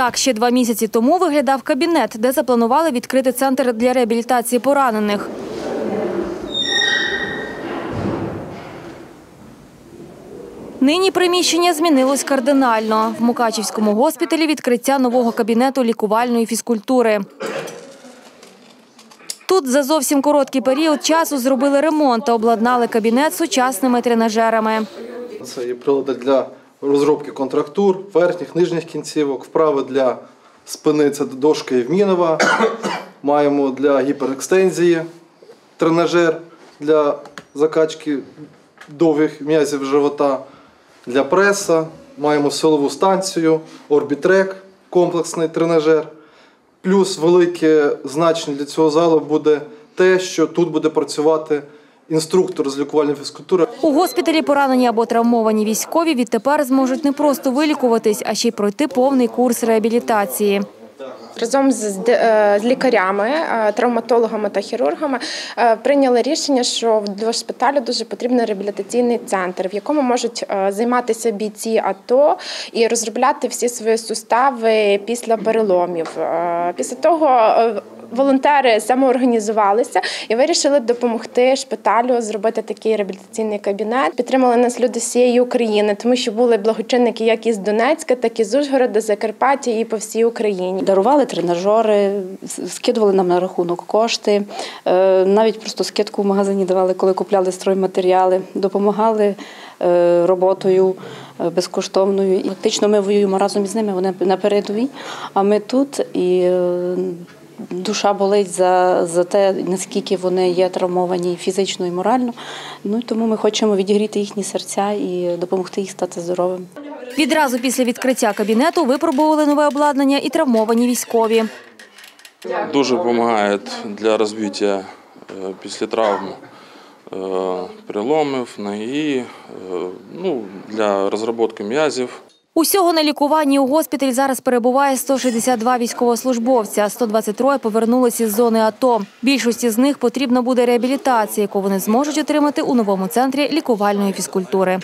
Так, ще два місяці тому виглядав кабінет, де запланували відкрити центр для реабілітації поранених. Нині приміщення змінилось кардинально. В Мукачівському госпіталі відкриття нового кабінету лікувальної фізкультури. Тут за зовсім короткий період часу зробили ремонт та обладнали кабінет сучасними тренажерами. Це є прилади для розробки контрактур, верхніх, нижніх кінцівок, вправи для спини це дошка Євмінова. Маємо для гіперекстензії тренажер для закачки довгих м'язів живота, для преса. Маємо силову станцію, орбітрек, комплексний тренажер. Плюс велике значення для цього залу буде те, що тут буде працювати інструктор з лікувальної фізкультури. У госпіталі поранені або травмовані військові відтепер зможуть не просто вилікуватись, а ще й пройти повний курс реабілітації. Разом з, з- е, лікарями, е, травматологами та хірургами е, прийняли рішення, що до шпиталю дуже потрібен реабілітаційний центр, в якому можуть займатися бійці АТО і розробляти всі свої сустави після переломів. Після того волонтери самоорганізувалися і вирішили допомогти шпиталю зробити такий реабілітаційний кабінет. Підтримали нас люди з всієї України, тому що були благочинники як із Донецька, так і з Ужгорода, Закарпаття і по всій Україні. Дарували тренажери, скидували нам на рахунок кошти, е, навіть просто скидку в магазині давали, коли купляли стройматеріали, допомагали е, роботою е, безкоштовною. І Фактично ми воюємо разом із ними, вони на передовій, а ми тут і душа болить за, за те, наскільки вони є травмовані фізично і морально. Ну і тому ми хочемо відігріти їхні серця і допомогти їх стати здоровими. Відразу після відкриття кабінету випробували нове обладнання і травмовані військові. Дуже допомагає для розвиття е, після травм е, переломів, ноги, е, ну, для розробки м'язів. Усього на лікуванні у госпіталі зараз перебуває 162 військовослужбовця. 123 повернулися із зони АТО. Більшості з них потрібна буде реабілітація, яку вони зможуть отримати у новому центрі лікувальної фізкультури.